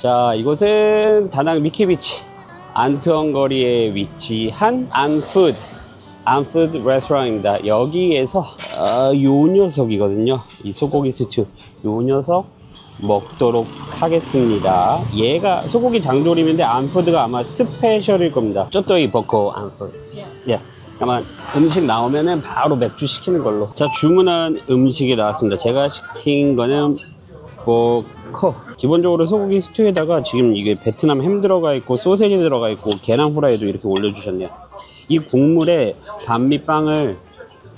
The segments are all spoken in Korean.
자, 이곳은 다낭 미키비치 안트원 거리에 위치한 안푸드 안푸드 레스토랑입니다. 여기에서 어, 요 녀석이거든요. 이 소고기 스튜 요 녀석 먹도록 하겠습니다. 얘가 소고기 장조림인데 안푸드가 아마 스페셜일 겁니다. 쪼또이 버커 안푸드. 예. 아마 음식 나오면은 바로 맥주 시키는 걸로. 자, 주문한 음식이 나왔습니다. 제가 시킨 거는 버커. 기본적으로 소고기 스튜에다가 지금 이게 베트남 햄 들어가 있고 소세지 들어가 있고 계란 후라이도 이렇게 올려주셨네요. 이 국물에 반미빵을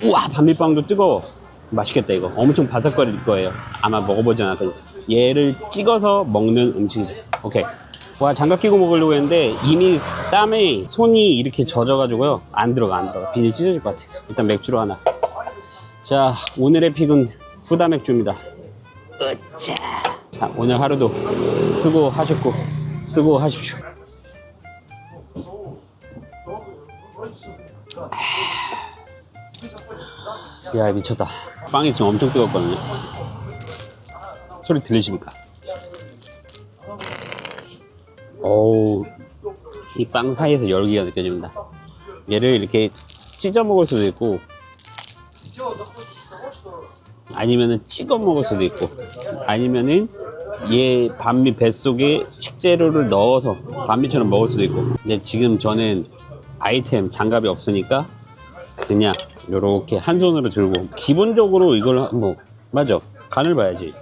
우와 반미빵도 뜨거워. 맛있겠다 이거. 엄청 바삭거릴 거예요. 아마 먹어보진 않았거든요. 얘를 찍어서 먹는 음식이죠. 오케이. 와 장갑 끼고 먹으려고 했는데 이미 땀에 손이 이렇게 젖어가지고요 안 들어가 안 들어가 비닐 찢어질 것 같아 일단 맥주로 하나 자 오늘의 픽은 후다 맥주입니다 으짜 자, 오늘 하루도 수고하셨고 수고하십시오 야 미쳤다 빵이 지금 엄청 뜨겁거든요 소리 들리십니까? 어우, 이 빵 사이에서 열기가 느껴집니다. 얘를 이렇게 찢어 먹을 수도 있고, 아니면은 찍어 먹을 수도 있고, 아니면은 얘 반미 뱃속에 식재료를 넣어서 반미처럼 먹을 수도 있고. 근데 지금 저는 아이템 장갑이 없으니까 그냥 이렇게 한 손으로 들고 기본적으로 이걸 뭐 맞아 간을 봐야지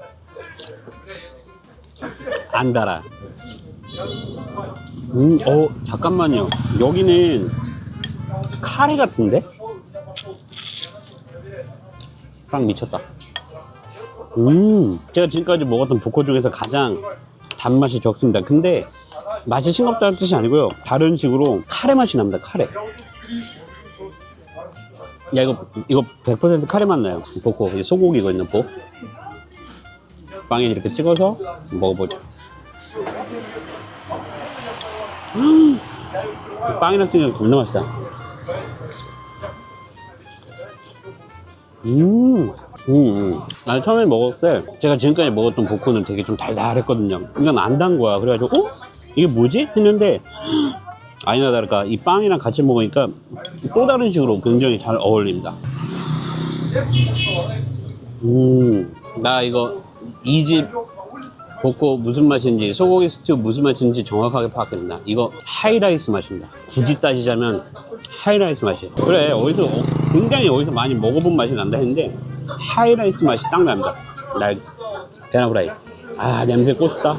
안 달아 음, 어, 잠깐만요. 여기는 카레 같은데? 빵 미쳤다. 음, 제가 지금까지 먹었던 보코 중에서 가장 단맛이 적습니다. 근데 맛이 싱겁다는 뜻이 아니고요. 다른 식으로 카레 맛이 납니다. 카레. 야, 이거, 이거 100% 카레 맛 나요. 보코. 이게 소고기거든요, 보. 빵에 이렇게 찍어서 먹어보죠. 빵이랑 튀김 겁나 맛있다. 음, 음, 음. 나 처음에 먹었을 때 제가 지금까지 먹었던 복코는 되게 좀 달달했거든요. 이건 안 단 거야. 그래가지고, 어? 이게 뭐지? 했는데, 아니나 다를까 이 빵이랑 같이 먹으니까 또 다른 식으로 굉장히 잘 어울립니다. 음, 나 이거 이 집 볶고 무슨 맛인지 소고기 스튜 무슨 맛인지 정확하게 파악됩니다. 이거 하이라이스 맛입니다. 굳이 따지자면 하이라이스 맛이에요. 그래 어디서 어, 굉장히 어디서 많이 먹어본 맛이 난다 했는데 하이라이스 맛이 딱 납니다. 날 후라이. 아 냄새 꽃다.